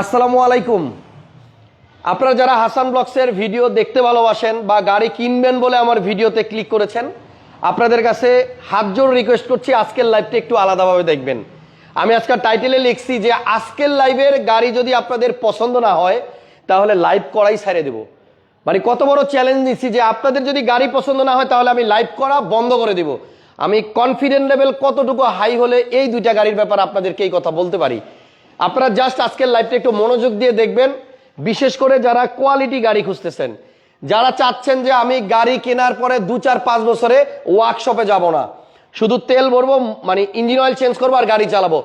আসসালামু আলাইকুম। আপনারা যারা হাসান ব্লগসের ভিডিও দেখতে ভালোবাসেন বা গাড়ি কিনবেন বলে আমার ভিডিওতে ক্লিক করেছেন, আপনাদের কাছে হাত জোর রিকোয়েস্ট করছি আজকের লাইভটা একটু আলাদাভাবে দেখবেন। আমি আজকাল টাইটেলে লিখছি যে, আজকের লাইভের গাড়ি যদি আপনাদের পছন্দ না হয়, তাহলে লাইভ করাই ছেড়ে দেবো। মানে কত বড় চ্যালেঞ্জ নিচ্ছি যে, আপনাদের যদি গাড়ি পছন্দ না হয়, তাহলে আমি লাইভ করা বন্ধ করে দিব। আমি কনফিডেন্ট লেভেল কতটুকু হাই হলে এই দুইটা গাড়ির ব্যাপার আপনাদেরকে এই কথা বলতে পারি। আপনারা জাস্ট আজকের লাইভটা একটু মনোযোগ দিয়ে দেখবেন। বিশেষ করে যারা কোয়ালিটি গাড়ি খুঁজতেছেন, যারা চাচ্ছেন যে আমি গাড়ি কেনার পরে দু চার পাঁচ বছরে ওয়ার্কশপে যাব না। শুধু তেল ভরবো মানে ইঞ্জিন অয়েল চেঞ্জ করব আর গাড়ি চালাবো।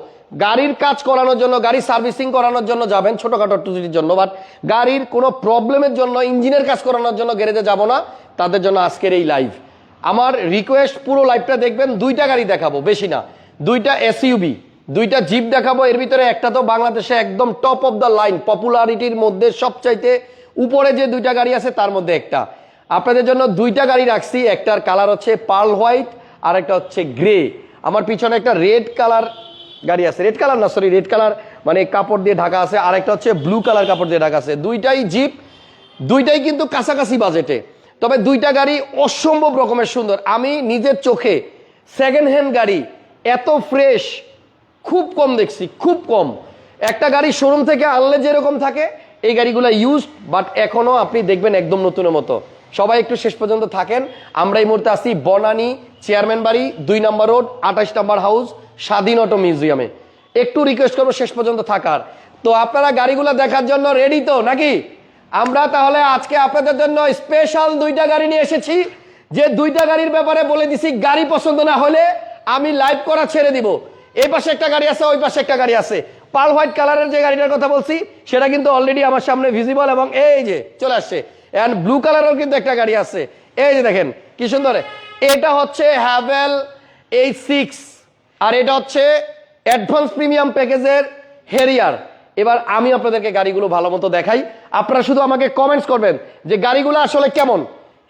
গাড়ির কাজ করানোর জন্য, গাড়ি সার্ভিসিং করানোর জন্য যাবেন, ছোটখাটো টুজির জন্য। বাট গাড়ির কোনো প্রবলেমের জন্য ইঞ্জিনের কাজ করানোর জন্য গ্যারেজে যাব না। তাদের জন্য আজকের এই লাইভ আমার রিকোয়েস্ট পুরো লাইভটা দেখবেন, দুইটা গাড়ি দেখাবো, বেশি না। দুইটা এসইউবি দুইটা জিপ দেখাবো, এর ভিতরে একটা তো বাংলাদেশে একদম টপ অফ দ্য লাইন পপুলারিটির মধ্যে সবচাইতে উপরে যে দুইটা গাড়ি আছে, তার মধ্যে একটা। আপনাদের জন্য দুইটা গাড়ি রাখছি, একটার কালার হচ্ছে পার্ল হোয়াইট আর একটা হচ্ছে গ্রে আমার পিছনে একটা রেড কালার গাড়ি আছে। রেড কালার না সরি রেড কালার মানে কাপড় দিয়ে ঢাকা আছে আর একটা হচ্ছে ব্লু কালার কাপড় দিয়ে ঢাকা আছে। দুইটাই জিপ, দুইটাই কিন্তু কাছাকাছি বাজেটে। তবে দুইটা গাড়ি অসম্ভব রকমের সুন্দর। আমি নিজের চোখে সেকেন্ড হ্যান্ড গাড়ি, এত ফ্রেশ খুব কম দেখছি, খুব কম। একটা গাড়ি শোরুম থেকে আনলে যেরকম থাকে, এই গাড়িগুলো ইউজ বাট এখনও আপনি দেখবেন একদম নতুনের মতো। সবাই একটু শেষ পর্যন্ত থাকেন। আমরা এই মুহূর্তে আসি বনানী চেয়ারম্যান বাড়ি, দুই নম্বর রোড, আঠাশ নম্বর হাউস স্বাধীন অটো মিউজিয়ামে একটু রিকোয়েস্ট করব শেষ পর্যন্ত থাকার। তো আপনারা গাড়িগুলো দেখার জন্য রেডি তো, নাকি? আমরা তাহলে আজকে আপনাদের জন্য স্পেশাল দুইটা গাড়ি নিয়ে এসেছি। যে দুইটা গাড়ির ব্যাপারে বলে দিছি, গাড়ি পছন্দ না হলে আমি লাইভ করা ছেড়ে দিব। এই পাশে একটা গাড়ি আছে, ওই পাশে একটা গাড়ি আছে। পাল হোয়াইট কালারের যে গাড়িটার কথা বলছি, সেটা কিন্তু অলরেডি আমার সামনে ভিজিবল এবং এই যে চলে আসছে। এন্ড ব্লু কালারের কিন্তু একটা গাড়ি আছে। এই যে দেখেন, কি সুন্দর। এটা হচ্ছে হ্যাভেল এইট সিক্স আর এটা হচ্ছে অ্যাডভান্স প্রিমিয়াম প্যাকেজের হেরিয়ার এবার আমি আপনাদেরকে গাড়িগুলো ভালো মতো দেখাই। আপনারা শুধু আমাকে কমেন্টস করবেন যে গাড়িগুলো আসলে কেমন।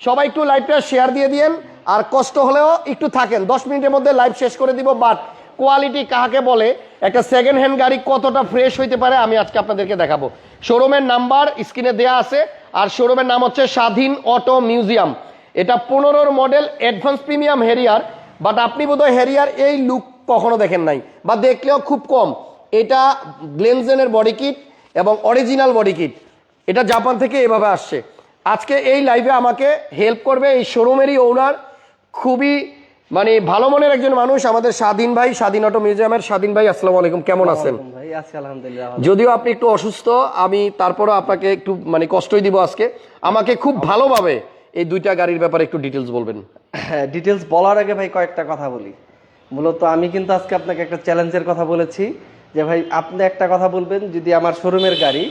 সবাই একটু লাইভটা শেয়ার দিয়ে দিয়েন, আর কষ্ট হলেও একটু থাকেন। দশ মিনিটের মধ্যে লাইভ শেষ করে দিব বাট কোয়ালিটি কাহাকে বলে? একটা সেকেন্ড হ্যান্ড গাড়ি কতটা ফ্রেশ হইতে পারে আমি আজকে আপনাদেরকে দেখাবো। শোরুমের নাম্বার স্ক্রিনে দেয়া আছে, আর শোরুমের নাম হচ্ছে স্বাধীন অটো মিউজিয়াম। এটা পনেরোর model advance premium Harrier but আপনি বোধহয় হেরিয়ার এই লুক কখনো দেখেন নাই, বা দেখলেও খুব কম। এটা গ্লেনজেনের বডি কিট এবং অরিজিনাল বডি কিট এটা জাপান থেকে এভাবে আসছে। আজকে এই লাইভে আমাকে হেল্প করবে এই শোরুমেরই ওনার খুবই মানে ভালো মনের একজন মানুষ আমাদের স্বাধীন ভাই স্বাধীন অটো মিউজিয়ামের স্বাধীন ভাই আসসালামু আলাইকুম কেমন আছেন? যদিও আপনি একটু অসুস্থ আমি তারপরও আপনাকে একটু মানে কষ্টই দিব আজকে। আমাকে খুব ভালোভাবে এই দুইটা গাড়ির ব্যাপারে একটু ডিটেলস বলবেন। হ্যাঁ ডিটেলস বলার আগে ভাই কয়েকটা কথা বলি। মূলত আমি কিন্তু আজকে আপনাকে একটা চ্যালেঞ্জের কথা বলেছি যে ভাই আপনি একটা কথা বলবেন যদি আমার শোরুমের গাড়ি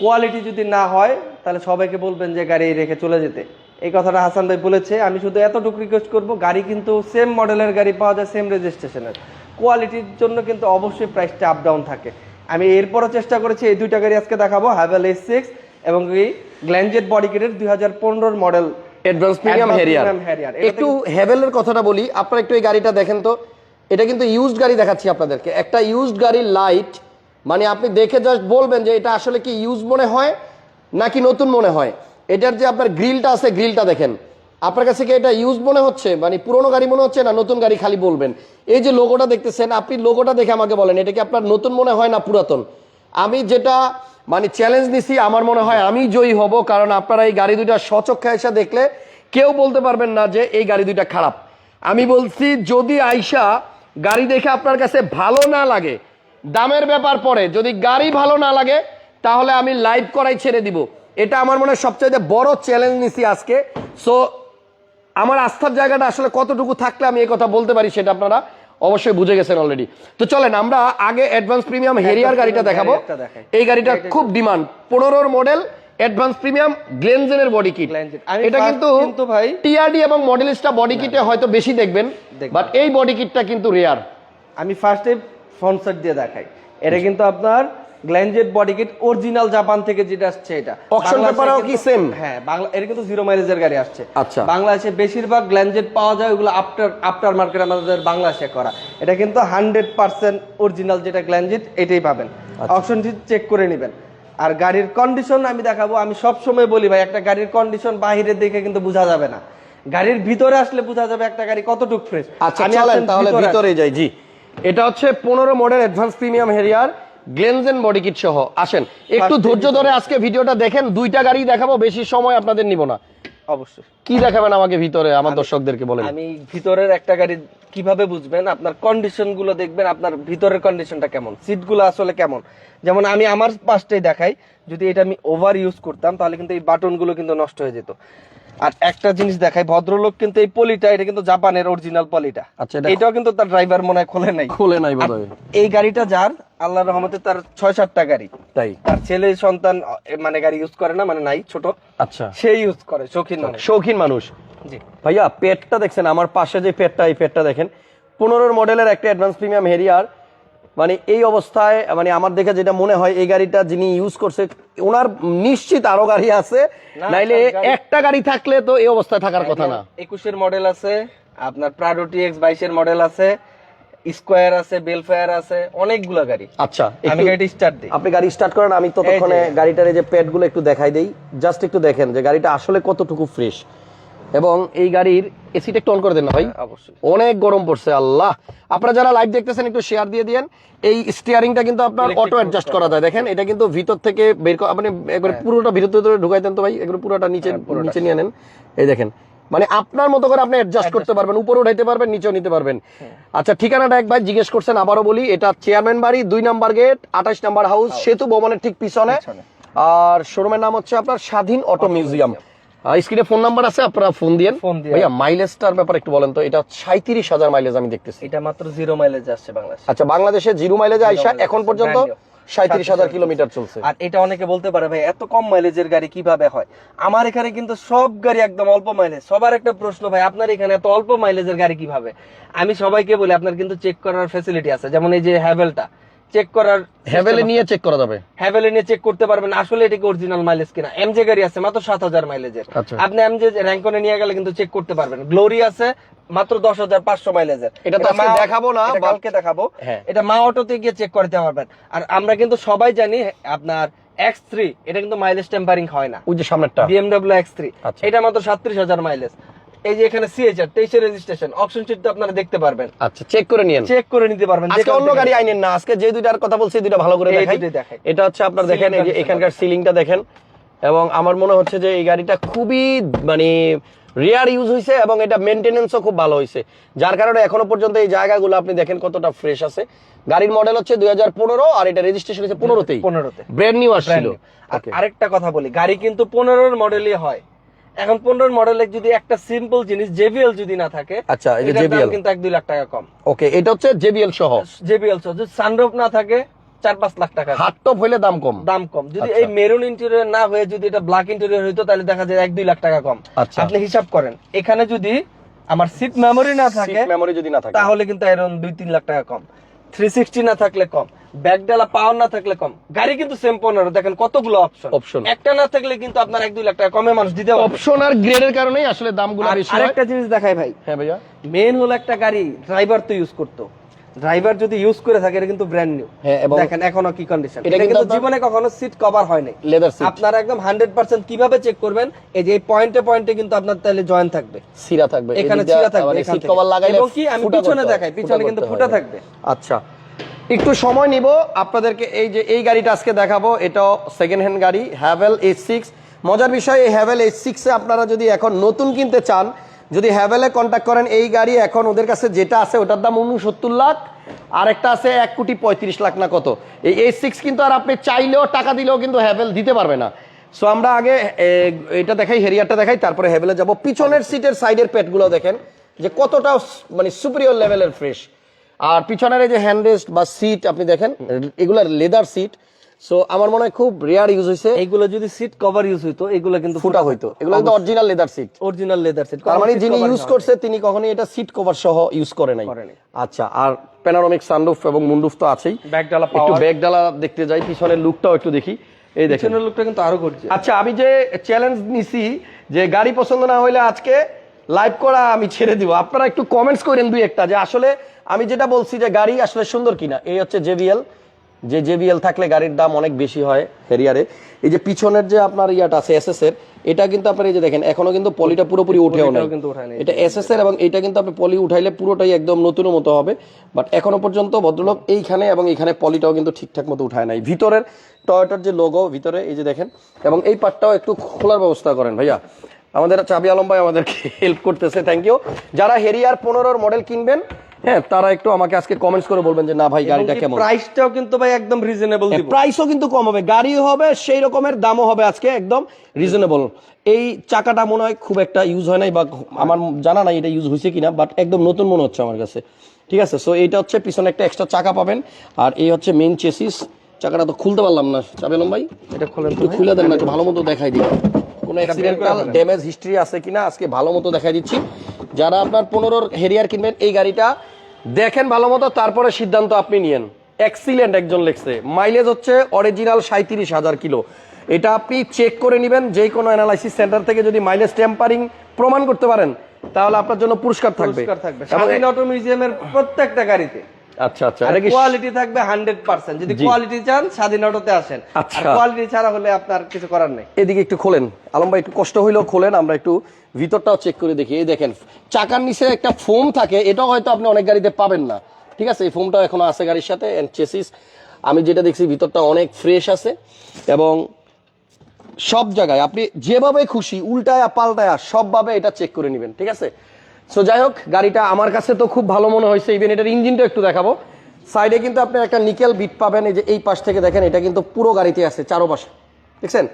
কোয়ালিটি যদি না হয় তাহলে সবাইকে বলবেন যে গাড়ি রেখে চলে যেতে। এই কথাটা হাসান ভাই বলেছে। আমি শুধু এতটুকু রিকোয়েস্ট করব গাড়ি কিন্তু সেম মডেলের গাড়ি পাওয়া যায় সেম রেজিস্ট্রেশনের কোয়ালিটির জন্য কিন্তু অবশ্যই প্রাইসটা আপ ডাউন থাকে। আমি এরপরও চেষ্টা করেছি এই দুইটা গাড়ি আজকে দেখাবো হ্যাভেল এস সিক্স এবং এই গ্ল্যানজেট বডি কিটের দুই হাজার পনেরোর মডেল অ্যাডভান্স প্রিমিয়াম। এটা একটু হেভেলের কথাটা বলি আপনারা একটু এই গাড়িটা দেখেন তো। এটা কিন্তু ইউজড গাড়ি দেখাচ্ছি আপনাদেরকে। একটা ইউজড গাড়ির লাইট মানে আপনি দেখে জাস্ট বলবেন যে এটা আসলে কি ইউজ মনে হয় নাকি নতুন মনে হয়। এটার যে আপনার গ্রিলটা আছে গ্রিলটা দেখেন। আপনার কাছে কি এটা ইউজ মনে হচ্ছে? মানে পুরনো গাড়ি মনে হচ্ছে না? নতুন গাড়ি খালি বলবেন। এই যে লোগোটা দেখতেছেন, আপনি লোগোটা দেখে আমাকে বলেন, এটা কি আপনার নতুন মনে হয় না পুরাতন? আমি যেটা মানে চ্যালেঞ্জ নিছি, আমার মনে হয় আমি জয়ী হব, কারণ আপনারা এই গাড়ি দুইটা সচক্ষে এসে দেখলে কেউ বলতে পারবেন না যে এই গাড়ি দুইটা খারাপ। আমি বলছি, যদি আইসা গাড়ি দেখে আপনার কাছে ভালো না লাগে, দামের ব্যাপার পরে, যদি গাড়ি ভালো না লাগে, তাহলে আমি লাইভ করাই ছেড়ে দিব। এটা আমার মনে হয় সবচাইতে বড় চ্যালেঞ্জ নিছি আজকে। সো আমার আস্থার জায়গাটা আসলে কতটুকু থাকলে আমি এই কথা বলতে পারি সেটা আপনারা অবশ্যই বুঝে গেছেন অলরেডি তো চলেন আমরা আগে অ্যাডভান্স প্রিমিয়াম হেরিয়ার গাড়িটা দেখাবো। এই গাড়িটা খুব ডিমান্ড পনেরোর মডেল অ্যাডভান্স প্রিমিয়াম গ্লেনজেনের বডি কিট এটা কিন্তু ভাই টিআরডি এবং মডেলিস্টা বডি কিটে হয়তো বেশি দেখবেন দেখবেন। বাট এই বডি কিটটা কিন্তু রেয়ার আমি ফার্স্টে ফ্রন্ট সাইড দিয়ে দেখাই। এটা কিন্তু আপনার Glanzen body kit original Japan থেকে যেটা আসছে এটা। বাংলাদেশে paper-ও কি same? হ্যাঁ বাংলা এটা কিন্তু জিরো মাইলেজের গাড়ি আসছে। আচ্ছা। বাংলাদেশে বেশিরভাগ গ্ল্যানজেট পাওয়া যায় ওগুলো আফটার আফটার মার্কেট আমাদের বাংলাদেশে করা। এটা কিন্তু হান্ড্রেড পার্সেন্ট অরিজিনাল যেটা গ্ল্যানজেট এটাই পাবেন। অপশন সিট চেক করে নেবেন। আর গাড়ির কন্ডিশন আমি দেখাবো আমি সব সময় বলি ভাই একটা গাড়ির কন্ডিশন বাহিরে দেখে কিন্তু বোঝা যাবে না। গাড়ির ভিতরে আসলে বোঝা যাবে একটা গাড়ি কতটুকু ফ্রেশ আচ্ছা চলেন তাহলে ভিতরে যাই জি। এটা হচ্ছে পনেরো model advance premium Harrier Glanzen body kit সহ। আসেন একটু ধৈর্য ধরে আজকে ভিডিওটা দেখেন দুইটা গাড়ি দেখাবো বেশি সময় আপনাদের নিব না। অবশ্যই। কি দেখাবেন আমাকে ভিতরে আমার দর্শকদেরকে বলেন। আমি ভিতরের একটা গাড়ি কীভাবে বুঝবেন? আপনার কন্ডিশনগুলো দেখবেন আপনার ভিতরের কন্ডিশনটা কেমন? সিটগুলো আসলে কেমন? যেমন আমি আমার পাশটাই দেখাই যদি এটা আমি ওভার ইউজ করতাম তাহলে কিন্তু এই বাটনগুলো কিন্তু নষ্ট হয়ে যেত। আর একটা জিনিস দেখাই ভদ্রলোক কিন্তু এই পলিটা এটা কিন্তু জাপানের অরিজিনাল পলিটা। আচ্ছা, এটা- এটাও কিন্তু তার ড্রাইভার মনে হয় খোলে নাই। খুলে নাই বোধহয়। এই গাড়িটা যার আল্লাহ রহমতে তার ছয় সাতটা গাড়ি। তাই? তার ছেলে সন্তান মানে গাড়ি ইউজ করে না মানে নাই ছোট। আচ্ছা। সেই ইউজ করে শৌখিন মানুষ। শৌখিন মানুষ। জি। ভাইয়া পেটটা দেখছেন আমার পাশে যে পেটটা এই পেটটা দেখেন। পনেরোর মডেলের একটা অ্যাডভান্স প্রিমিয়াম হেরিয়ার মানে এই অবস্থায় মানে আমার দেখে যেটা মনে হয় এই গাড়িটা যিনি ইউজ করছে ওনার নিশ্চিত আরও গাড়ি আছে। নাইলে একটা গাড়ি থাকলে তো এই অবস্থায় থাকার কথা না। একুশের মডেল আছে আপনার প্রাডো টিএক্স বাইশের মডেল আছে স্কোয়ার আছে বেলফায়ার আছে অনেকগুলো গাড়ি। আচ্ছা আমি গাড়িটা স্টার্ট দিই। আপনি গাড়ি স্টার্ট করেন আমি ততক্ষণে গাড়িটার এই যে প্যাডগুলো একটু দেখাই দেই। জাস্ট একটু দেখেন যে গাড়িটা আসলে কতটুকু ফ্রেশ এবং এই গাড়ির এসিটা একটু অন করে দেন না ভাই? অবশ্যই। অনেক গরম পড়ছে আল্লাহ। আপনারা যারা লাইভ দেখতেছেন একটু শেয়ার দিয়ে দিয়েন। এই স্টিয়ারিংটা কিন্তু আপনার অটো অ্যাডজাস্ট করা যায়। দেখেন এটা কিন্তু ভিতর থেকে বের মানে একবারে পুরোটা ভিতর ভিতরে ঢুকাই দেন তো ভাই একবারে পুরোটা নিচে হ্যাঁ, নিচে নিয়ে নেন। এই দেখেন মানে আপনার মতো করে আপনি অ্যাডজাস্ট করতে পারবেন উপরে উঠাইতে পারবেন নিচেও নিতে পারবেন। আচ্ছা ঠিকানাটা একবার জিজ্ঞেস করছেন আবারও বলি এটা চেয়ারম্যান বাড়ি দুই নাম্বার গেট আঠাশ নাম্বার হাউস সেতু ভবনের ঠিক পিছনে। আর শোরুমের নাম হচ্ছে আপনার স্বাধীন অটো মিউজিয়াম। স্ক্রিনে ফোন নাম্বার আছে আপনারা ফোন দিয়েন। ভাইয়া মাইলেজটার ব্যাপার একটু বলেন তো এটা সাঁত্রিশ হাজার মাইলেজ আমি দেখতেছি। এটা মাত্র জিরো মাইলেজ আসছে বাংলাদেশ। আচ্ছা বাংলাদেশে জিরো মাইলেজে আইসা এখন পর্যন্ত সাঁত্রিশ হাজার কিলোমিটার চলছে। আর এটা অনেকে বলতে পারে ভাই এত কম মাইলেজের গাড়ি কীভাবে হয়? আমার এখানে কিন্তু সব গাড়ি একদম অল্প মাইলেজ সবার একটা প্রশ্ন ভাই আপনার এখানে এত অল্প মাইলেজের গাড়ি কীভাবে? আমি সবাইকে বলি আপনার কিন্তু চেক করার ফেসিলিটি আছে। যেমন এই যে হ্যাভেলটা চেক করার হ্যাভেলে নিয়ে চেক করা যাবে। হ্যাভেলে নিয়ে চেক করতে পারবেন। আসলে এটা কি অরিজিনাল মাইলেজ কিনা এমজে গাড়ি আছে মাত্র সাত হাজার মাইলেজের আচ্ছা। আপনি এমজে র্যাঙ্কনে নিয়ে গেলে কিন্তু চেক করতে পারবেন। গ্লোরি আছে মাত্র দশ হাজার পাঁচশো মাইলেজের এটা তো আজকে দেখাবো না, কালকে দেখাবো। হ্যাঁ। এটা মা অটোতে গিয়ে চেক করতে পারবেন। আর আমরা কিন্তু সবাই জানি আপনার এক্স থ্রি এটা কিন্তু মাইলেজ টেম্পারিং হয় না। ওই যে সামনেরটা। এক্স থ্রি আচ্ছা। এটা মাত্র সাতত্রিশ হাজার মাইলেজ এই যে এখানে তেইশের রেজিস্ট্রেশন অপশন আপনারা দেখতে পারবেন। আচ্ছা চেক করে নিয়েন। চেক করে নিতে পারবেন আজকে অন্য গাড়ি আইনেন না আজকে যে দুইটার কথা বলছি দুইটা ভালো করে দেখাই। এটা হচ্ছে আপনার দেখেন এই যে এখানকার সিলিংটা দেখেন। এবং আমার মনে হচ্ছে যে এই গাড়িটা খুবই মানে রেয়ার ইউজ হয়েছে এবং এটা মেনটেনেন্সও খুব ভালো হয়েছে যার কারণে এখনও পর্যন্ত এই জায়গাগুলো আপনি দেখেন কতটা ফ্রেশ আছে। গাড়ির মডেল হচ্ছে দুই হাজার পনেরো আর এটা রেজিস্ট্রেশন হচ্ছে পনেরোতেই। পনেরোতে। ব্র্যান্ড নিউ আসছিল। আরেকটা কথা বলি গাড়ি কিন্তু পনেরোর মডেলই হয়। এখন পনেরোর মডেলে যদি একটা সিম্পল জিনিস জেবিএল যদি না থাকে আচ্ছা, এই এটার কিন্তু এক দুই লাখ টাকা কম। ওকে এটা হচ্ছে জেবিএল সহ? জেবিএল যদি সানরুফ না থাকে চার পাঁচ লাখ টাকা। হাট টপ হইলে দাম কম? দাম কম। যদি আচ্ছা। এই মেরুন ইন্টেরিয়র না হয়ে যদি এটা ব্ল্যাক ইন্টেরিয়র হইতো তাহলে দেখা যায় এক দুই লাখ টাকা কম। আচ্ছা। আপনি হিসাব করেন। এখানে যদি আমার সিট মেমোরি না থাকে মেমোরি যদি না থাকে। তাহলে কিন্তু এরকম দুই তিন লাখ টাকা কম। থ্রি সিক্সটি না থাকলে কম ব্যাকডালা পাওয়ার না থাকলে কম গাড়ি কিন্তু সেম পনেরো দেখেন কতগুলো অপশন অপশন একটা না থাকলে কিন্তু আপনার এক দুই লাখ টাকা কমে মানুষ দিতে অপশন আর গ্রেডের কারণেই আসলে দামগুলো আরেকটা জিনিস দেখাই ভাই। হ্যাঁ ভাইয়া। মেন হলো একটা গাড়ি ড্রাইভার তো ইউজ করতো। ড্রাইভার যদি ইউজ করে থাকে এটা কিন্তু ব্র্যান্ড নিউ হ্যাঁ, দেখেন এখনও কি কন্ডিশন এটা কিন্তু জীবনে কখনো সিট কভার হয় নাই। লেদার সিট আপনারা একদম হান্ড্রেড পার্সেন্ট কীভাবে চেক করবেন এই যে পয়েন্টে পয়েন্টে কিন্তু আপনার তাহলে জয়েন থাকবে। সিরা থাকবে। এখানে চিরা থাকবে সিট কভার লাগাইলে এবং কি আমি পিছনে দেখাই পিছনে কিন্তু ফুটা থাকবে। আচ্ছা। একটু সময় নিব আপনাদেরকে এই যে এই গাড়িটা আজকে দেখাবো এটা সেকেন্ড হ্যান্ড গাড়ি হ্যাভেল এইচ সিক্স মজার বিষয় এই হ্যাভেল এইচ সিক্সে আপনারা যদি এখন নতুন কিনতে চান যদি হ্যাভেলে কন্ট্যাক্ট করেন, এই গাড়ি এখন ওদের কাছে যেটা আছে, ওটার দাম উনসত্তর লাখ আর একটা আছে এক কোটি পঁয়ত্রিশ লাখ না কত। এই এইচ সিক্স কিন্তু আর আপনি চাইলেও, টাকা দিলেও কিন্তু হ্যাভেল দিতে পারবে না। সো আমরা আগে এটা দেখাই হেরিয়ারটা দেখাই, তারপরে হ্যাভেলে যাব। পিছনের সিটের সাইডের পেটগুলো দেখেন, যে কতটা মানে সুপিরিয়র লেভেলের ফ্রেশ আর পিছনের এই যে হ্যান্ডরেস্ট বা সিট আপনি দেখেন, এগুলার লেদার সিট সো আমার মনে হয় খুব রেয়ার ইউজ হয়েছে এইগুলো যদি সিট কভার ইউজ হইতো এগুলো কিন্তু ফুটা হইতো। এগুলো কিন্তু original leather seat original leather seat তার মানে যিনি ইউজ করছে তিনি কখনোই এটা সিট কভার সহ ইউজ করে নাই। আচ্ছা আর প্যানোরামিক সানরুফ এবং মুন্ডুফ তো আছেই। ব্যাক ডালা একটু পাওয়ার ব্যাগ ডালা দেখতে যাই পিছনের লুকটাও একটু দেখি। এই দেখেন। পিছনের লোকটা কিন্তু আরও করছে আচ্ছা আমি যে চ্যালেঞ্জ নিছি যে গাড়ি পছন্দ না হইলে আজকে লাইভ করা আমি ছেড়ে দিব। আপনারা একটু কমেন্টস করেন দুই একটা যে আসলে আমি যেটা বলছি যে গাড়ি আসলে সুন্দর কিনা এই হচ্ছে জেবিএল যে জেবিএল থাকলে গাড়ির দাম অনেক বেশি হয় হেরিয়ারে। এই যে পিছনের যে আপনার ইয়াটা আছে এসএস এর এটা কিন্তু আপনার এই যে দেখেন এখনও কিন্তু পলিটা পুরোপুরি উঠেও নাই। এটা এসএস এর এবং এটা কিন্তু আপনি পলি উঠাইলে পুরোটাই একদম নতুনের মতো হবে। বাট এখনও পর্যন্ত ভদ্রলোক এইখানে এবং এইখানে পলিটাও কিন্তু ঠিকঠাক মতো উঠায় নাই। ভিতরের টয়টার যে লোগো ভিতরে এই যে দেখেন এবং এই পার্টটাও একটু খোলার ব্যবস্থা করেন ভাইয়া। আমাদের চাবি আলম ভাই আমাদেরকে হেল্প করতেছে থ্যাংক ইউ যারা হেরিয়ার পনেরোর মডেল কিনবেন হ্যাঁ তারা একটু আমাকে আজকে কমেন্টস করে বলবেন যে না ভাই গাড়িটা কেমন? প্রাইসটাও কিন্তু ভাই একদম রিজনেবল দিব। প্রাইসও কিন্তু কম হবে গাড়ি হবে সেই রকমের দামও হবে আজকে একদম রিজনেবল এই চাকাটা মনে হয় খুব একটা ইউজ হয় নাই বা আমার জানা নাই এটা ইউজ হয়েছে কিনা বাট একদম নতুন মনে হচ্ছে আমার কাছে। ঠিক আছে সো এইটা হচ্ছে পিছনে একটা এক্সট্রা চাকা পাবেন আর এই হচ্ছে মেইন চেসিস চাকাটা তো খুলতে পারলাম না চাবেলম ভাই? এটা খোলেন একটু খুলে দেন না একটু ভালো মতো দেখাই দিই। কোনো অ্যাক্সিডেন্টাল ড্যামেজ হিস্ট্রি আছে কিনা আজকে ভালো মতো দেখাই দিচ্ছি। যারা আপনার পনেরোর হেরিয়ার কিনবেন এই গাড়িটা দেখেন ভালো মতো তারপরে সিদ্ধান্ত আপনি নিয়েন। এক্সিলেন্ট একজন লেখছে। মাইলেজ হচ্ছে অরিজিনাল সাঁত্রিশ হাজার কিলো। এটা আপনি চেক করে নেবেন যে কোনো অ্যানালাইসিস সেন্টার থেকে যদি মাইলেজ টেম্পারিং প্রমাণ করতে পারেন তাহলে আপনার জন্য পুরস্কার থাকবে। থাকবে। অটো মিউজিয়ামের প্রত্যেকটা গাড়িতে। আচ্ছা আচ্ছা। আর কোয়ালিটি থাকবে হান্ড্রেড পার্সেন্ট যদি কোয়ালিটি চান স্বাধীন অটোতে আসেন। আর আচ্ছা। কোয়ালিটি ছাড়া হলে আপনার কিছু করার নেই। এদিকে একটু খোলেন। আলম ভাই একটু কষ্ট হইলেও খোলেন আমরা একটু ভিতরটাও চেক করে দেখি। এই দেখেন চাকার নিচে একটা ফোম থাকে এটাও হয়তো আপনি অনেক গাড়িতে পাবেন না। ঠিক আছে? এই ফোমটাও এখনও আছে গাড়ির সাথে এন্ড চেসিস আমি যেটা দেখছি ভিতরটা অনেক ফ্রেশ আছে। এবং সব জায়গায় আপনি যেভাবে খুশি উল্টায়া পাল্টায়া সবভাবে এটা চেক করে নেবেন। ঠিক আছে? সো যাই হোক গাড়িটা আমার কাছে তো খুব ভালো মনে হয়েছে। ইভেন এটার ইঞ্জিনটা একটু দেখাবো। সাইডে কিন্তু আপনি একটা নিকেল বিট পাবেন। এই যে এই পাশ থেকে দেখেন এটা কিন্তু পুরো গাড়িতে আছে চারো পাশে দেখছেন?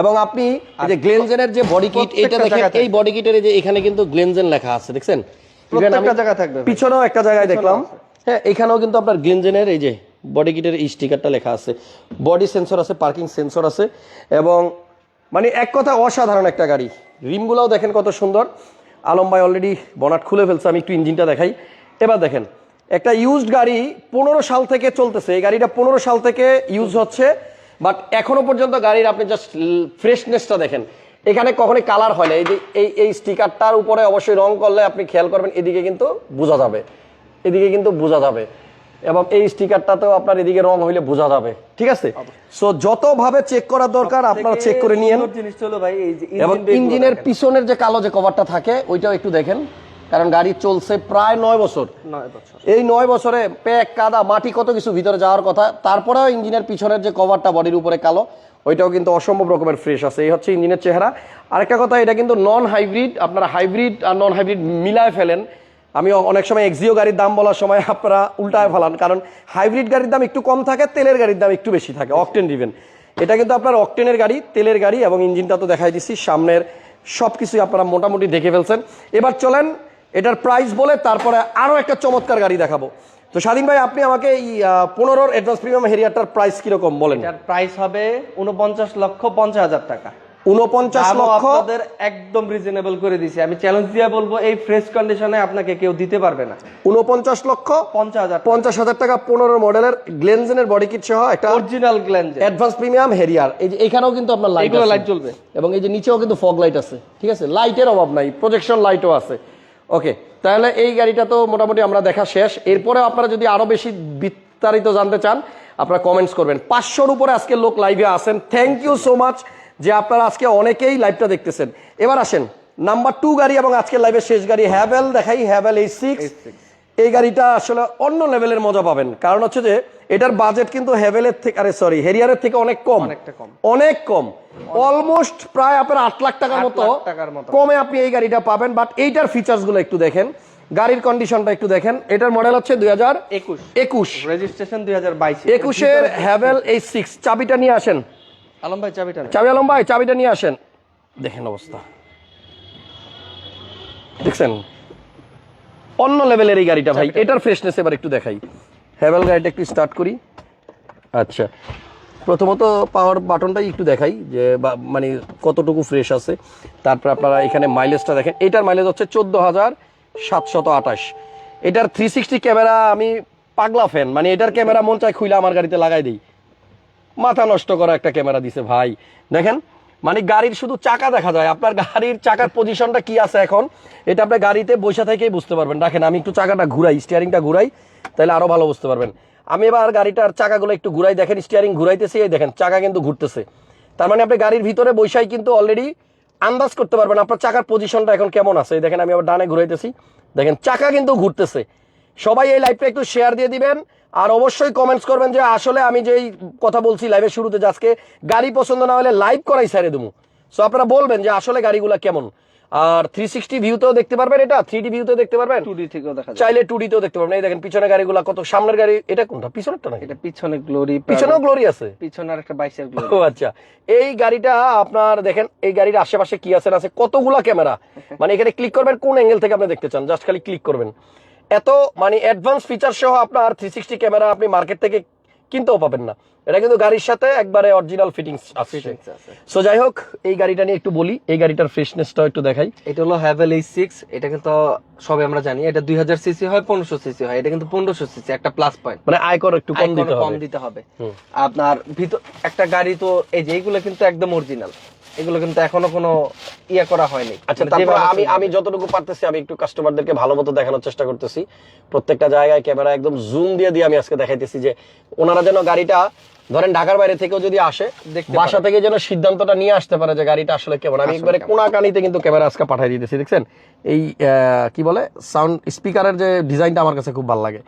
এবং আপনি যে গ্লেনজেনের যে বডি কিট এটা দেখেন এই বডি কিটের যে এখানে কিন্তু গ্লেনজেন লেখা আছে দেখছেন? জায়গায় থাকবে। পিছনেও একটা জায়গায় দেখলাম। হ্যাঁ এখানেও কিন্তু আপনার গ্লেনজেনের এই যে বডি কিটের এই স্টিকারটা লেখা আছে। বডি সেন্সর আছে পার্কিং সেন্সর আছে। এবং মানে এক কথা অসাধারণ একটা গাড়ি। রিমগুলোও দেখেন কত সুন্দর। আলম ভাই অলরেডি বনাট খুলে ফেলছে, আমি একটু ইঞ্জিনটা দেখাই। এবার দেখেন, একটা ইউজড গাড়ি পনেরো সাল থেকে চলতেছে। এই গাড়িটা পনেরো সাল থেকে ইউজ হচ্ছে বাট এখনও পর্যন্ত গাড়ির আপনি জাস্ট ফ্রেশনেসটা দেখেন। এখানে কখনই কালার হয় না। এই যে, এই এই স্টিকারটার উপরে অবশ্যই রং করলে আপনি খেয়াল করবেন, এদিকে কিন্তু বোঝা যাবে। এদিকে কিন্তু বোঝা যাবে। এবং এই স্টিকারটাতেও আপনার এদিকে রং হইলে বোঝা যাবে। ঠিক আছে? সো যতভাবে চেক করা দরকার আপনারা চেক করে নিয়েন। এবং ইঞ্জিনের পিছনের যে কালো যে কভারটা থাকে ওইটাও একটু দেখেন। কারণ গাড়ি চলছে প্রায় নয় বছর। এই নয় বছরে প্যাক কাদা মাটি কত কিছু ভিতরে যাওয়ার কথা তারপরেও ইঞ্জিনের পিছনের যে কভারটা বডির উপরে কালো ওইটাও কিন্তু অসম্ভব রকমের ফ্রেশ আছে। এই হচ্ছে ইঞ্জিনের চেহারা। আরেকটা কথা এটা কিন্তু নন হাইব্রিড আপনারা হাইব্রিড আর নন হাইব্রিড মিলায় ফেলেন। আমি অনেক সময় এক্সিও গাড়ির দাম বলার সময় আপনারা উল্টায় ফেলান, কারণ হাইব্রিড গাড়ির দাম একটু কম থাকে, তেলের গাড়ির দাম একটু বেশি থাকে অকটেন ডিভেন এটা কিন্তু আপনার অকটেনের গাড়ি, তেলের গাড়ি এবং ইঞ্জিনটা তো দেখাই দিচ্ছি সামনের সব কিছুই আপনারা মোটামুটি দেখে ফেলছেন। এবার চলেন, এটার প্রাইস বলে তারপরে আরও একটা চমৎকার গাড়ি দেখাবো। তো স্বাধীন ভাই, আপনি আমাকে এই পনেরোর অ্যাডভান্স প্রিমিয়াম হেরিয়ারটার প্রাইস কীরকম বলেন? প্রাইস হবে উনপঞ্চাশ লক্ষ পঞ্চাশ হাজার টাকা। উনপঞ্চাশ লক্ষ আপনাদের একদম রিজনেবল করে দিছি। আমি চ্যালেঞ্জ দিয়ে বলব এই ফ্রেশ কন্ডিশনে আপনাকে কেউ দিতে পারবে না। উনপঞ্চাশ লক্ষ পঞ্চাশ হাজার পঞ্চাশ হাজার টাকা পনেরো মডেলের গ্লেনজেনের বডি কিট সহ একটা অরিজিনাল গ্ল্যান্ড অ্যাডভান্স প্রিমিয়াম হেরিয়ার এই যে এখানেও কিন্তু আপনার লাইট লাইট জ্বলবে এবং এই যে নিচেও কিন্তু ফগ লাইট আছে। ঠিক আছে? লাইটের অভাব নাই প্রজেকশন লাইটও আছে। ওকে তাহলে এই গাড়িটা তো মোটামুটি আমরা দেখা শেষ। এরপরে আপনারা যদি আরও বেশি বিস্তারিত জানতে চান আপনারা কমেন্টস করবেন। পাঁচশোর উপরে আজকে লোক লাইভে আসেন থ্যাংক ইউ সো মাচ যে আপনারা আজকে অনেকেই লাইভটা দেখতেছেন। এবার আসেন নাম্বার টু গাড়ি এবং আজকের লাইভের শেষ গাড়ি হ্যাভেল দেখাই হ্যাভেল এই সিক্স এই গাড়িটা আসলে অন্য লেভেলের মজা পাবেন। কারণ হচ্ছে যে এটার বাজেট কিন্তু হেভেলের থেকে আরে সরি হেরিয়ারের থেকে অনেক কম। অনেক কম। অলমোস্ট প্রায় আপনার আট লাখ টাকার মতো। কমে আপনি এই গাড়িটা পাবেন। বাট এইটার ফিচার্সগুলো একটু দেখেন। গাড়ির কন্ডিশনটা একটু দেখেন। এটার মডেল হচ্ছে দুই হাজার একুশ। একুশ। রেজিস্ট্রেশন দুই হাজার বাইশ। একুশের হ্যাভেল এই সিক্স চাবিটা নিয়ে আসেন। আলম ভাই চাবিটা চাবি আলম ভাই চাবিটা নিয়ে আসেন। দেখেন অবস্থা। দেখছেন? অন্য লেভেলের এই গাড়িটা ভাই এটার ফ্রেশনেস এবার একটু দেখাই। হ্যাভেল গাড়িটা একটু স্টার্ট করি। আচ্ছা। প্রথমত পাওয়ার বাটনটাই একটু দেখাই যে মানে কতটুকু ফ্রেশ আছে। তারপর আপনারা এখানে মাইলেজটা দেখেন। এটার মাইলেজ হচ্ছে চোদ্দ হাজার সাতশত আঠাশ। এটার থ্রি সিক্সটি ক্যামেরা আমি পাগলা ফ্যান মানে এটার ক্যামেরা মন চায় খুইলে আমার গাড়িতে লাগাই দিই। মাথা নষ্ট করা একটা ক্যামেরা দিছে ভাই। দেখেন মানে গাড়ির শুধু চাকা দেখা যায়। আপনার গাড়ির চাকার পজিশনটা কি আছে এখন? এটা আপনার গাড়িতে বসে থেকেই বুঝতে পারবেন। দেখেন আমি একটু চাকাটা ঘুরাই স্টিয়ারিংটা ঘুরাই, তাহলে আরও ভালো বুঝতে পারবেন। আমি এবার গাড়িটার চাকাগুলো একটু ঘুরাই। দেখেন স্টিয়ারিং ঘুরাইতেছি, এই দেখেন, চাকা কিন্তু ঘুরতেছে। তার মানে আপনি গাড়ির ভিতরে বৈশাই কিন্তু অলরেডি আন্দাজ করতে পারবেন আপনার চাকার পজিশনটা এখন কেমন আছে। দেখেন, আমি আবার ডানে ঘুরাইতেছি। দেখেন, চাকা কিন্তু ঘুরতেছে। সবাই এই লাইভটা একটু শেয়ার দিয়ে দিবেন। আর অবশ্যই কমেন্টস করবেন যে আসলে আমি যেই কথা বলছি লাইভের শুরুতে যে আজকে গাড়ি পছন্দ না হলে লাইভ করাই ছেড়ে দেবো। সো আপনারা বলবেন যে আসলে গাড়িগুলো কেমন। আর থ্রি সিক্সটি ভিউতেও দেখতে পারবেন এটা থ্রি ডি ভিউতেও দেখতে পারবেন। টু ডি থেকেও দেখা চাইলে টু ডিতেও দেখতে পারবেন। এই দেখেন পিছনে গাড়িগুলো কত সামনের গাড়ি এটা কোনটা? পিছনেরটা নাকি? এটা পিছনে গ্লোরি পিছনেও গ্লোরি আছে। পিছনে আর একটা বাইশের গ্লোরি ও আচ্ছা। এই গাড়িটা আপনার দেখেন এই গাড়ির আশেপাশে কি আছে না আছে কতগুলা ক্যামেরা মানে এখানে ক্লিক করবেন কোন অ্যাঙ্গেল থেকে আপনি দেখতে চান? জাস্ট খালি ক্লিক করবেন। এত মানে অ্যাডভান্স ফিচার সহ আপনার থ্রি সিক্সটি ক্যামেরা আপনি মার্কেট থেকে কিনতেও পাবেন না। এটা কিন্তু গাড়ির সাথে একবারে অরিজিনাল ফিটিংস আছে। সো যাই হোক এই গাড়িটা নিয়ে একটু বলি এই গাড়িটার ফ্রেশনেসটাও একটু দেখাই। এটা হলো হ্যাভেল এই সিক্স এটা কিন্তু সবে আমরা জানি। এটা দুই হাজার সিসি হয় পনেরোশো সিসি হয় এটা কিন্তু পনেরোশো সিসি একটা প্লাস পয়েন্ট মানে আয়কর একটু কম দিতে কম হবে। দিতে হবে। আপনার ভিতর একটা গাড়ি তো এই যে এইগুলো কিন্তু একদম অরিজিনাল এগুলো কিন্তু এখনও কোনো ইয়ে করা হয়নি। আচ্ছা মানে তারপর আমি আমি যতটুকু পারতেছি আমি একটু কাস্টমারদেরকে ভালো মতো দেখানোর চেষ্টা করতেছি। প্রত্যেকটা জায়গায় ক্যামেরা একদম জুম দিয়ে দিয়ে আমি আজকে দেখাইতেছি যে ওনারা যেন গাড়িটা ধরেন ঢাকার বাইরে থেকেও যদি আসে দেখতে বাসা থেকে যেন সিদ্ধান্তটা নিয়ে আসতে পারে যে গাড়িটা আসলে কেমন। আমি একবারে। কোনা কানিতে কিন্তু ক্যামেরা আজকে পাঠিয়ে দিতেছি দেখছেন? এই কি বলে? সাউন্ড স্পিকারের যে ডিজাইনটা আমার কাছে খুব ভালো লাগে।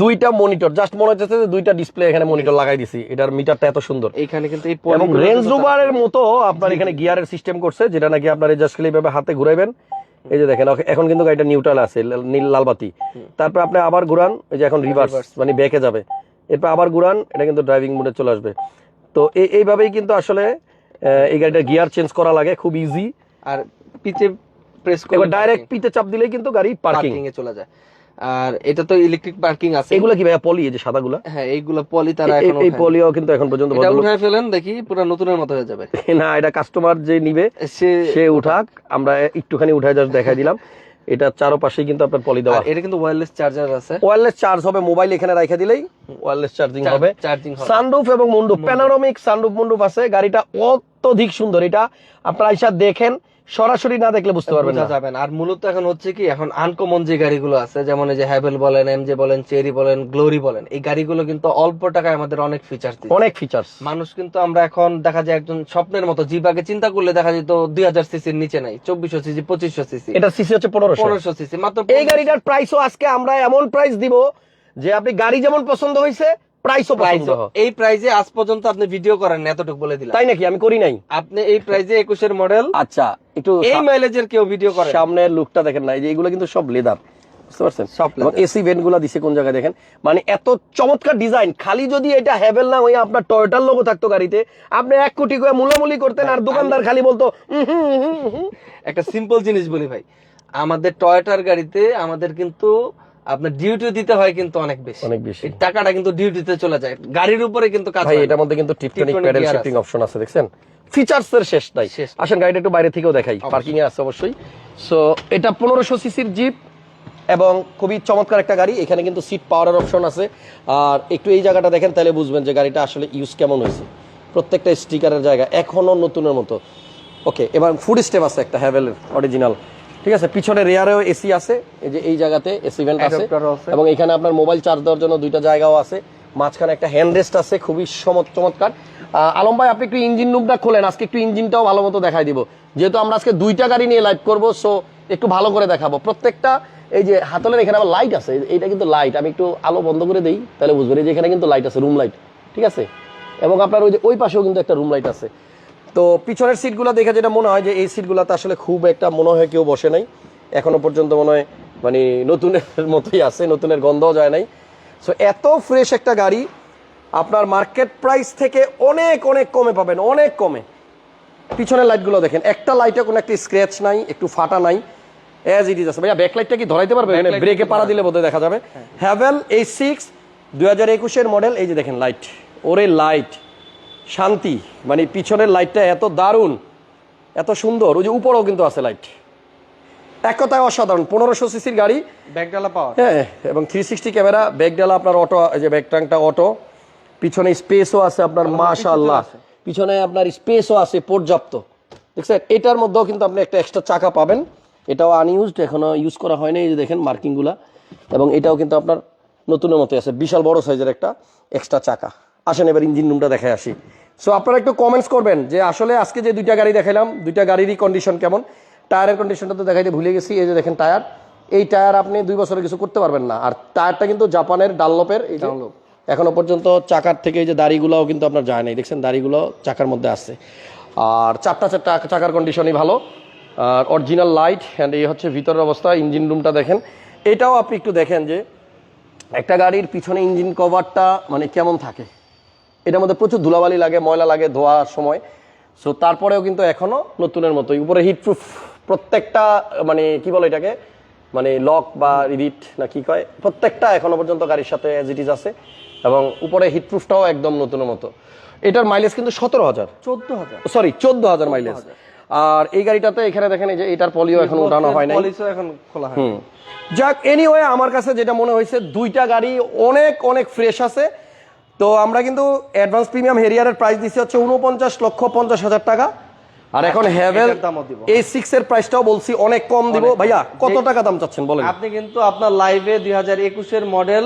দুইটা মনিটর জাস্ট মনে হচ্ছে যে দুইটা ডিসপ্লে এখানে মনিটর লাগাই দিছি। এটার মিটারটা এত সুন্দর। এখানে কিন্তু এই এবং রেঞ্জ রোভারের মতো আপনার এখানে গিয়ারের সিস্টেম করছে যেটা নাকি আপনার জাস্ট খালি ভাবে হাতে ঘুরাইবেন। এই যে দেখেন এখন কিন্তু গাড়িটা নিউট্রাল আছে নীল লাল বাতি। তারপর আপনি আবার ঘুরান এই যে এখন রিভার্স মানে ব্যাকে যাবে। এরপর আবার ঘুরান এটা কিন্তু ড্রাইভিং মোডে চলে আসবে। তো এইভাবেই কিন্তু আসলে এই গাড়িটা গিয়ার চেঞ্জ করা লাগে খুব ইজি আর পিছে প্রেস করে ডাইরেক্ট পিতে চাপ দিলেই কিন্তু গাড়ি পার্কিং পার্কিং এ চলে যায়। আর এটা তো ইলেকট্রিক পার্কিং আছে। এগুলো কি ভাইয়া পলি এই যে সাদাগুলা? হ্যাঁ এইগুলো পলি তারা এখন এই পলিও কিন্তু এখন পর্যন্ত এটা উঠায় ফেলেন দেখি পুরো নতুনের মতো হয়ে যাবে। না এটা কাস্টমার যে নিবে সে সে উঠাক। আমরা একটুখানি উঠায় জাস্ট দেখাই দিলাম। এটা চারপাশে কিন্তু আপনার পলি দেওয়া। এটা কিন্তু ওয়্যারলেস চার্জার আছে। ওয়্যারলেস চার্জ হবে মোবাইল এখানে রাখা দিলেই ওয়্যারলেস চার্জিং হবে। চার্জিং সানরুফ এবং মুন্ডুপ প্যানোরামিক সানরুফ মুন্ডুপ আছে। গাড়িটা অত্যধিক সুন্দর। এটা আপনারা আইসা দেখেন সরাসরি না দেখলে বুঝতে পারবেন না। যাবে না। আর মূলত এখন হচ্ছে কি এখন আনকমন যে গাড়িগুলো আছে যেমন এই যে হ্যাভেল বলেন এমজে বলেন চেরি বলেন গ্লোরি বলেন এই গাড়িগুলো কিন্তু অল্প টাকায় আমাদের অনেক ফিচার দিচ্ছে। অনেক ফিচার্স মানুষ কিন্তু আমরা এখন দেখা যায় একজন স্বপ্নের মতো জিপ আগে চিন্তা করলে দেখা যেত দুই হাজার সিসির নিচে নাই চব্বিশশো সিসি পঁচিশশো সিসি এটা সিসি হচ্ছে পনেরোশো। পনেরোশো সিসি মাত্র এই গাড়িটার প্রাইসও আজকে আমরা এমন প্রাইস দিব যে আপনি গাড়ি যেমন পছন্দ হয়েছে প্রাইসও প্রাইস এই প্রাইজে আজ পর্যন্ত আপনি ভিডিও করেন না, এতটুকু বলে দিলাম। তাই নাকি? আমি করি নাই। আপনি এই প্রাইজে মডেল আচ্ছা একটু এই মাইলেজের কেউ ভিডিও করেন। সামনের লুকটা দেখেন না এই যে এগুলো কিন্তু সব লেদার বুঝতে পারছেন? সব এসি ভেন্ট দিছে কোন জায়গায় দেখেন? মানে এত চমৎকার ডিজাইন খালি যদি এটা হ্যাভেল না হয়ে আপনার টয়োটার লোগো থাকতো গাড়িতে আপনি এক কোটি করে মুলামুলি করতেন আর দোকানদার খালি বলতো। একটা সিম্পল জিনিস বলি ভাই আমাদের টয়টার গাড়িতে আমাদের কিন্তু আপনার ডিউটি দিতে হয় কিন্তু অনেক বেশি। অনেক বেশি। টাকাটা কিন্তু ডিউটিতে চলে যায়। গাড়ির উপরে কিন্তু কাজ হয় এটার মধ্যে কিন্তু টিপটনিক প্যাডেল শিফটিং অপশন আছে। দেখছেন? ফিচার্স এর শেষ নাই। আসেন গাড়িটা একটু বাইরে থেকেও দেখাই। পার্কিং এ আছে অবশ্যই। সো এটা পনেরোশো সিসির জিপ এবং খুবই চমৎকার একটা গাড়ি। এখানে কিন্তু সিট পাওয়ারের অপশন আছে। আর একটু এই জায়গাটা দেখেন তাহলে বুঝবেন যে গাড়িটা আসলে ইউজ কেমন হয়েছে। প্রত্যেকটা স্টিকারের জায়গা এখনও নতুনের মতো। ওকে এবার ফুড স্টেপ আছে একটা হ্যাভেলের অরিজিনাল ঠিক আছে পিছনে রেয়ারেও এসি আছে এই যে এই জায়গাতে এসি ভেন্ট আছে। এবং এখানে আপনার মোবাইল চার্জ দেওয়ার জন্য দুইটা জায়গাও আছে মাঝখানে একটা হ্যান্ড রেস্ট আছে খুবই চমৎকার। আলম ভাই আপনি একটু ইঞ্জিন রুমটা খোলেন আজকে একটু ইঞ্জিনটাও ভালো মতো দেখাই দিব। যেহেতু আমরা আজকে দুইটা গাড়ি নিয়ে লাইভ করব সো একটু ভালো করে দেখাবো। প্রত্যেকটা এই যে হাতলের এখানে আবার লাইট আছে এইটা কিন্তু লাইট আমি একটু আলো বন্ধ করে দিই তাহলে বুঝবেন এই যে এখানে কিন্তু লাইট আছে রুম লাইট ঠিক আছে? এবং আপনার ওই যে ওই পাশেও কিন্তু একটা রুম লাইট আছে। তো পিছনের সিটগুলো দেখে যেটা মনে হয় যে এই সিটগুলোতে আসলে খুব একটা মনে হয় কেউ বসে নাই। এখনও পর্যন্ত মনে হয় মানে নতুনের মতোই আছে নতুনের গন্ধও যায় নাই। সো এত ফ্রেশ একটা গাড়ি আপনার মার্কেট প্রাইস থেকে অনেক অনেক কমে পাবেন অনেক কমে। পিছনের লাইটগুলো দেখেন একটা লাইটে কোনো একটা স্ক্র্যাচ নাই একটু ফাটা নাই। অ্যাজ ইট ইজ আছে। ভাইয়া ব্যাকলাইটটা কি ধরাইতে পারবে Backlight ব্রেকে পাড়া দিলে বোধহয় দেখা যাবে। হ্যাভেল এই সিক্স দু হাজার একুশের মডেল এই যে দেখেন লাইট ওরে লাইট শান্তি মানে পিছনের লাইটটা এত দারুণ এত সুন্দর ওই যে উপরেও কিন্তু আছে লাইট। এক কথায় অসাধারণ পনেরোশো সিসির গাড়ি। ব্যাকডালা পাওয়া হ্যাঁ এবং থ্রি সিক্সটি ক্যামেরা ব্যাক ডালা আপনার অটো এই যে ব্যাক ট্যাঙ্কটা অটো। পিছনে স্পেসও আছে আপনার মাশাআল্লাহ। পিছনে আপনার স্পেসও আছে পর্যাপ্ত। দেখছেন এটার মধ্যেও কিন্তু আপনি একটা এক্সট্রা চাকা পাবেন। এটাও আনইউজড এখনও ইউজ করা হয়নি এই যে দেখেন মার্কিংগুলা এবং এটাও কিন্তু আপনার নতুনের মতো আছে বিশাল বড় সাইজের একটা এক্সট্রা চাকা। আসেন এবার ইঞ্জিন রুমটা দেখে আসি। সো আপনারা একটু কমেন্টস করবেন যে আসলে আজকে যে দুইটা গাড়ি দেখালাম দুইটা গাড়িরই কন্ডিশন কেমন? টায়ারের কন্ডিশনটা তো দেখাইতে ভুলে গেছি এই যে দেখেন টায়ার এই টায়ার আপনি দুই বছরে কিছু করতে পারবেন না। আর টায়ারটা কিন্তু জাপানের ডানলপের এই যে এখনও পর্যন্ত চাকার থেকে এই যে দাড়িগুলোও কিন্তু আপনার যায় নাই। দেখছেন দাড়িগুলো চাকার মধ্যে আছে। আর চারটা চারটা চাকার কন্ডিশনই ভালো। আর অরিজিনাল লাইট অ্যান্ড এই হচ্ছে ভিতরের অবস্থা ইঞ্জিন রুমটা দেখেন। এটাও আপনি একটু দেখেন যে একটা গাড়ির পিছনে ইঞ্জিন কভারটা মানে কেমন থাকে? এটার মধ্যে প্রচুর ধুলাবালি লাগে ময়লা লাগে ধোয়ার সময়। সো তারপরেও কিন্তু এখনও নতুনের মতোই। উপরে হিটপ্রুফ প্রত্যেকটা মানে কি বলে এটাকে? মানে লক বা রিট না কি কয়? প্রত্যেকটা এখনও পর্যন্ত গাড়ির সাথে অ্যাজ ইট ইজ আছে। এবং উপরে হিটপ্রুফটাও একদম নতুনের মতো। এটার মাইলেজ কিন্তু সতেরো হাজার। চোদ্দ হাজার। সরি চোদ্দ হাজার মাইলেজ আর এই গাড়িটাতে এখানে দেখেন এই যে এটার পলিও এখন উঠানো হয় না এখন খোলা হয়। যাক এনিওয়ে আমার কাছে যেটা মনে হয়েছে দুইটা গাড়ি অনেক অনেক ফ্রেশ আছে। তো আমরা কিন্তু অ্যাডভান্স প্রিমিয়াম হেরিয়ারের প্রাইস দিচ্ছি হচ্ছে উনপঞ্চাশ লক্ষ পঞ্চাশ হাজার টাকা। আর এখন হ্যাভেল। এই সিক্স এর প্রাইসটাও বলছি অনেক কম দিব। ভাইয়া কত টাকা দাম চাচ্ছেন বলেন? আপনি কিন্তু আপনার লাইভে দুই হাজার একুশের মডেল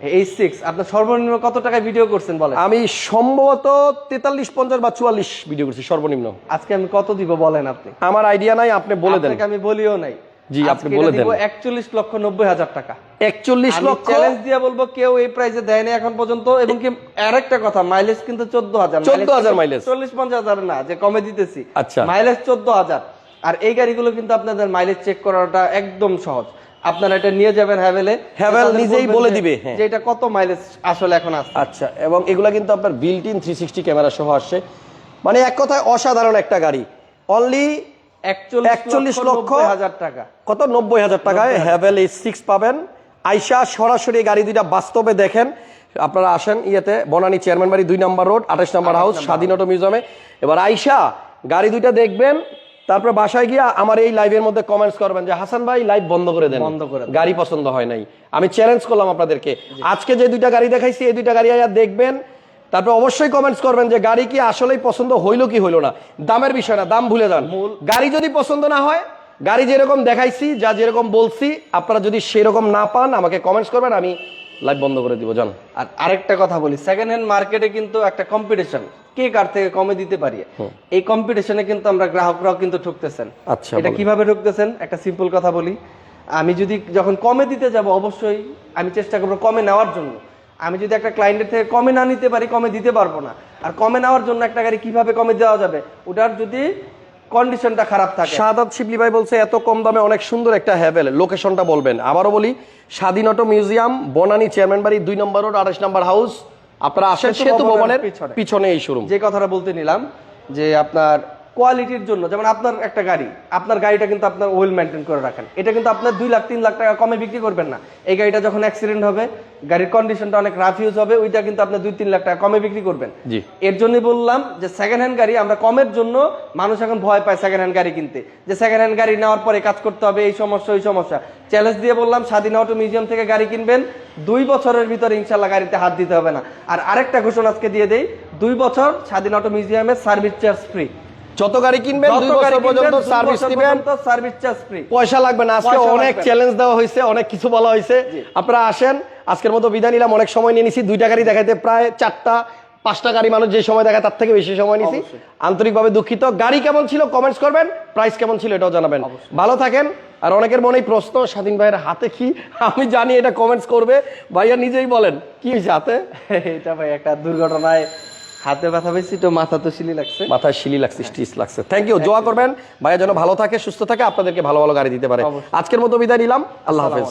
এই সিক্স আপনার সর্বনিম্ন কত টাকায় ভিডিও করছেন বলেন? আমি সম্ভবত তেতাল্লিশ পঞ্চাশ বা চুয়াল্লিশ ভিডিও করছি সর্বনিম্ন। আজকে আমি কত দিব বলেন আপনি? আমার আইডিয়া নাই আপনি বলে দেন। আমি বলিও নাই। জি, আপনি বলে দেন। একচল্লিশ লক্ষ নব্বই হাজার টাকা। একচল্লিশ আমি লক্ষ? চ্যালেঞ্জ দিয়ে বলব কেউ এই প্রাইসে দেয় না এখন পর্যন্ত এবং কি আরেকটা কথা মাইলেজ কিন্তু চোদ্দ হাজার 14,000 mileage। চল্লিশ পঞ্চাশ হাজার না যে কমে দিতেছি। আচ্ছা। মাইলেজ চোদ্দ হাজার। আর এই গাড়িগুলো কিন্তু আপনাদের মাইলেজ চেক করাটা একদম সহজ। আপনারা এটা নিয়ে যাবেন হ্যাভেলে হ্যাভেল নিজেই বলে দিবে, হ্যাঁ। যে এটা কত মাইলেজ আসলে এখন আসছে। আচ্ছা এবং এগুলা কিন্তু আপনার built in three sixty camera সহ আসছে। মানে এক কথায় অসাধারণ একটা গাড়ি। অনলি একচল্লিশ লক্ষ হাজার টাকা। কত? নব্বই হাজার টাকায় হ্যাভেল এই সিক্স পাবেন। আইসা সরাসরি গাড়ি দুইটা বাস্তবে দেখেন। আপনারা আসেন ইয়েতে বনানী চেয়ারম্যান বাড়ি দুই নাম্বার রোড আঠাশ নাম্বার হাউস স্বাধীন অটো মিউজিয়ামে। এবার আইসা গাড়ি দুইটা দেখবেন তারপরে বাসায় গিয়ে আমার এই লাইভের মধ্যে কমেন্টস করবেন যে হাসান ভাই লাইভ বন্ধ করে দেন। বন্ধ করে গাড়ি পছন্দ হয় নাই। আমি চ্যালেঞ্জ করলাম আপনাদেরকে। আজকে যে দুইটা গাড়ি দেখাইছি এই দুইটা গাড়ি দেখবেন। তারপরে অবশ্যই কমেন্টস করবেন যে গাড়ি কি আসলেই পছন্দ হইল কি হইল না। দামের বিষয় না দাম ভুলে যান। গাড়ি যদি পছন্দ না হয় গাড়ি যেরকম দেখাইছি যা যেরকম বলছি আপনারা যদি সেরকম না পান আমাকে কমেন্টস করবেন আমি লাইভ বন্ধ করে দিব। জান। আর আরেকটা কথা বলি সেকেন্ড হ্যান্ড মার্কেটে কিন্তু একটা কম্পিটিশন কে কার থেকে কমে দিতে পারি? এই কম্পিটিশনে কিন্তু আমরা গ্রাহকরাও কিন্তু ঠকতেছেন। আচ্ছা, এটা কীভাবে ঠকতেছেন? একটা সিম্পল কথা বলি। আমি যদি যখন কমে দিতে যাব অবশ্যই আমি চেষ্টা করব কমে নেওয়ার জন্য। আমি যদি একটা ক্লায়েন্টের থেকে কমে না নিতে পারি কমে দিতে পারব না। আর কমে নেওয়ার জন্য একটা গাড়ি কীভাবে কমে দেওয়া যাবে ওটার যদি কন্ডিশনটা খারাপ থাকে। শাহাদাত শিবলি ভাই বলছে এত কম দামে অনেক সুন্দর একটা হ্যাভেল। লোকেশনটা বলবেন। আবারও বলি স্বাধীন অটো মিউজিয়াম বনানী চেয়ারম্যান বাড়ি দুই নম্বর রোড আঠাশ নম্বর হাউস আপনারা আসেন সেতু ভবনের। পিছনে। এই শোরুম যে কথাটা বলতে নিলাম যে আপনার কোয়ালিটির জন্য যেমন আপনার একটা গাড়ি আপনার গাড়িটা কিন্তু আপনার ওয়েল মেনটেন করে রাখেন। এটা কিন্তু আপনার দুই লাখ তিন লাখ টাকা কমে বিক্রি করবেন না। এই গাড়িটা যখন অ্যাক্সিডেন্ট হবে গাড়ির কন্ডিশনটা অনেক রাফ ইউজ হবে ওইটা কিন্তু আপনি দুই তিন লাখ টাকা কমে বিক্রি করবেন। জি। এর জন্যই বললাম যে সেকেন্ড হ্যান্ড গাড়ি আমরা কমের জন্য মানুষ এখন ভয় পায় সেকেন্ড হ্যান্ড গাড়ি কিনতে। যে সেকেন্ড হ্যান্ড গাড়ি নেওয়ার পরে কাজ করতে হবে এই সমস্যা ওই সমস্যা। চ্যালেঞ্জ দিয়ে বললাম স্বাধীন অটো মিউজিয়াম থেকে গাড়ি কিনবেন। দুই বছরের ভিতরে ইনশাল্লাহ গাড়িতে হাত দিতে হবে না। আর আরেকটা ঘোষণা আজকে দিয়ে দেই দুই বছর স্বাধীন অটো মিউজিয়ামের সার্ভিস চার্জ ফ্রি যত গাড়ি কিনবেন দুই বছর পর্যন্ত সার্ভিস দিবেন। সার্ভিস চার্জ ফ্রি পয়সা লাগবে না। আজকে অনেক চ্যালেঞ্জ দেওয়া হয়েছে অনেক কিছু বলা হয়েছে। আপনারা আসেন আজকের মতো বিদায় নিলাম। অনেক সময় নিয়ে নিছি দুইটা গাড়ি দেখাইতে প্রায় চারটা পাঁচটা গাড়ি মানুষ যে সময় দেখায় তার থেকে বেশি সময় নিছি। আন্তরিকভাবে দুঃখিত। গাড়ি কেমন ছিল কমেন্টস করবেন প্রাইস কেমন ছিল এটাও জানাবেন। ভালো থাকেন। আর অনেকের মনেই প্রশ্ন স্বাধীন ভাইয়ের হাতে কি? আমি জানি এটা কমেন্টস করবে। ভাইয়া নিজেই বলেন কি হয়েছে হাতে? এটা ভাই একটা দুর্ঘটনায় হাতে ব্যথা পেয়েছি তো মাথা তো শিলি লাগছে। মাথায় শিলি লাগছে স্টিচ লাগছে। থ্যাংক ইউ দোয়া করবেন। ভাইয়া যেন ভালো থাকে সুস্থ থাকে আপনাদেরকে ভালো ভালো গাড়ি দিতে পারে। আজকের মতো বিদায় নিলাম। আল্লাহ হাফেজ।